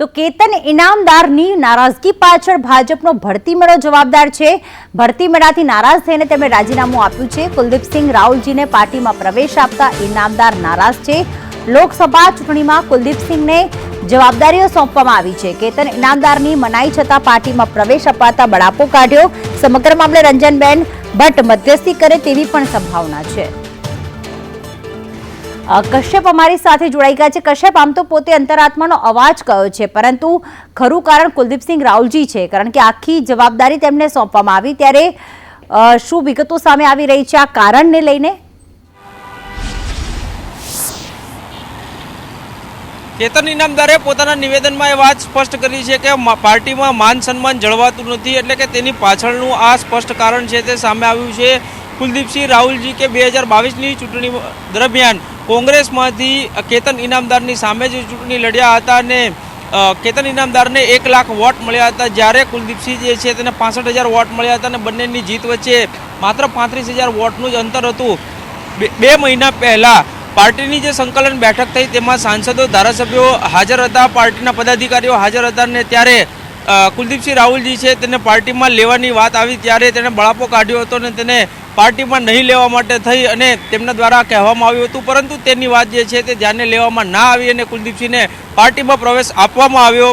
તો કેતન ઇનામદારની નારાજગી પાછળ ભાજપનો ભરતી મેળો જવાબદાર છે. ભરતી મેળાથી નારાજ થઈને તેમણે રાજીનામું આપ્યું છે. કુલદીપસિંહ રાહુલજીને પાર્ટીમાં પ્રવેશ આપતા ઇનામદાર નારાજ છે. લોકસભા ચૂંટણીમાં કુલદીપસિંહને જવાબદારીઓ સોંપવામાં આવી છે. કેતન ઇનામદારની મનાઈ છતાં પાર્ટીમાં પ્રવેશ અપાતા બળાપો કાઢ્યો. સમગ્ર મામલે રંજનબેન ભટ્ટ મધ્યસ્થી કરે તેવી પણ સંભાવના છે. કશ્યપ અમારી સાથે જોડાઈ ગયા છે. કશ્યપ, આમ તો પોતે અંતરાત્માનો અવાજ કયો છે? પરંતુ ખરું કારણ કુલદીપસિંહ રાહુલજી છે, કારણ કે આખી જવાબદારી તેમને સોંપવામાં આવી. ત્યારે શું વિગતો સામે આવી રહી છે આ કારણને લઈને? કેતન ઇનામદારે પોતાના નિવેદનમાં એ વાત સ્પષ્ટ કરી છે કે પાર્ટીમાં માન સન્માન જળવાતું નથી, એટલે કે તેની પાછળનું આ સ્પષ્ટ કારણ છે તે સામે આવ્યું છે કુલદીપસિંહ રાહુલજી કે બે હજાર બાવીસની ચૂંટણી દરમિયાન કોંગ્રેસમાંથી કેતન ઇનામદારની સામે જે ચૂંટણી લડ્યા હતા અને કેતન ઇનામદારને એક લાખ વોટ મળ્યા હતા. જ્યારે કુલદીપસિંહ જે છે તેને પાસઠ હજાર વોટ મળ્યા હતા અને બંનેની જીત વચ્ચે માત્ર પાંત્રીસ હજાર વોટનું જ અંતર હતું. બે- મહિના પહેલાં પાર્ટીની જે સંકલન બેઠક થઈ તેમાં સાંસદો, ધારાસભ્યો હાજર હતા, પાર્ટીના પદાધિકારીઓ હાજર હતા ને ત્યારે કુલદીપસિંહ રાહુલજી છે તેને પાર્ટીમાં લેવાની વાત આવી. ત્યારે તેણે બળાપો કાઢ્યો હતો ને તેને પાર્ટીમાં નહીં લેવા માટે થઈ અને તેમના દ્વારા કહેવામાં આવ્યું હતું, પરંતુ તેની વાત જે છે તે ધ્યાને લેવામાં ના આવી અને કુલદીપસિંહને પાર્ટીમાં પ્રવેશ આપવામાં આવ્યો.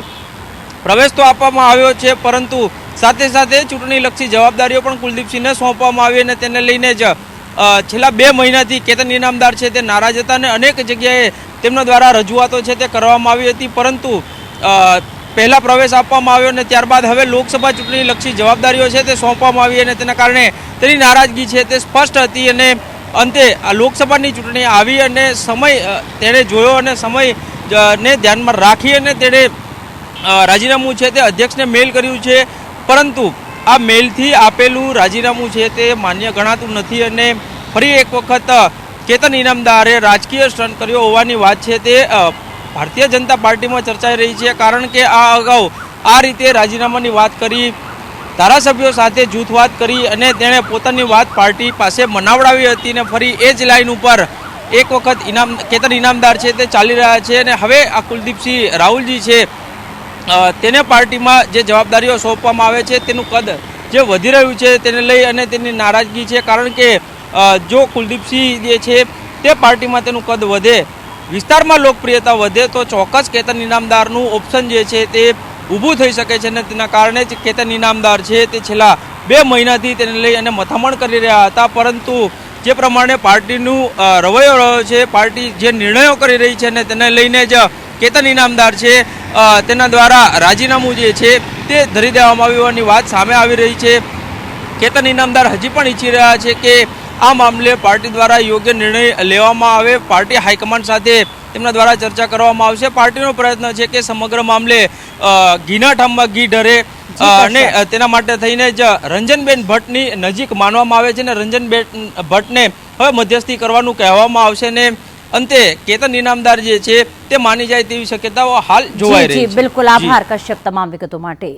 પ્રવેશ તો આપવામાં આવ્યો છે, પરંતુ સાથે સાથે ચૂંટણીલક્ષી જવાબદારીઓ પણ કુલદીપસિંહને સોંપવામાં આવી અને તેને લઈને જ છેલ્લા બે મહિનાથી કેતન ઇનામદાર છે તે નારાજ હતા અને અનેક જગ્યાએ તેમના દ્વારા રજૂઆતો છે તે કરવામાં આવી હતી, પરંતુ પહેલાં પ્રવેશ આપવામાં આવ્યો અને ત્યારબાદ હવે લોકસભા ચૂંટણી લક્ષી જવાબદારીઓ છે તે સોંપવામાં આવી અને તેના કારણે તેની નારાજગી છે તે સ્પષ્ટ હતી અને અંતે આ લોકસભાની ચૂંટણી આવી અને સમય તેણે જોયો અને સમય ને ધ્યાનમાં રાખી અને તેણે રાજીનામું છે તે અધ્યક્ષને મેલ કર્યું છે. પરંતુ આ મેલથી આપેલું રાજીનામું છે તે માન્ય ગણાતું નથી અને ફરી એક વખત કેતન ઇનામદારે રાજકીય સ્ટન્ટ કર્યો હોવાની વાત છે તે ભારતીય જનતા પાર્ટીમાં ચર્ચાઈ રહી છે કારણ કે આ અગાઉ આ રીતે રાજીનામાની વાત કરી ધારાસભ્યો સાથે જૂથવાત કરી અને તેણે પોતાની વાત પાર્ટી પાસે મનાવડાવી હતી ને ફરી એ જ લાઈન ઉપર એક વખત ઇનામ કેતન ઇનામદાર છે તે ચાલી રહ્યા છે અને હવે આ કુલદીપસિંહ રાહુલજી છે તેને પાર્ટીમાં જે જવાબદારીઓ સોંપવામાં આવે છે તેનું કદ જે વધી રહ્યું છે તેને લઈ અને તેની નારાજગી છે કારણ કે જો કુલદીપસિંહ જે છે તે પાર્ટીમાં તેનું કદ વધે, વિસ્તારમાં લોકપ્રિયતા વધે તો ચોક્કસ કેતન ઇનામદારનું ઓપ્શન જે છે તે ઊભું થઈ શકે છે અને તેના કારણે જ કેતન ઇનામદાર છે તે છેલ્લા બે મહિનાથી તેને લઈ અને મથામણ કરી રહ્યા હતા, પરંતુ જે પ્રમાણે પાર્ટીનું રવૈયો રહ્યો છે, પાર્ટી જે નિર્ણયો કરી રહી છે અને તેને લઈને જ કેતન ઇનામદાર છે તેના દ્વારા રાજીનામું જે છે તે ધરી દેવામાં આવ્યું હોવાની વાત સામે આવી રહી છે. કેતન ઇનામદાર હજી પણ ઈચ્છી રહ્યા છે કે આ મામલે પાર્ટી દ્વારા યોગ્ય નિર્ણય લેવામાં આવે. પાર્ટી હાઈકમાન્ડ સાથે તેમના દ્વારા ચર્ચા કરવામાં આવશે. પાર્ટીનો પ્રયત્ન છે કે સમગ્ર મામલે ઘીના ઠામમાં ઘી ઢરે અને તેના માટે થઈને જ રંજનબેન ભટ્ટની નજીક માનવામાં આવે છે ને રંજનબેન ભટ્ટને હવે મધ્યસ્થી કરવાનું કહેવામાં આવશે ને અંતે કેતન ઇનામદાર જે છે તે માની જાય તેવી શક્યતાઓ હાલ જોવાઈ રહી છે. બિલકુલ. આભાર કશ્યપ તમામ વિગતો માટે.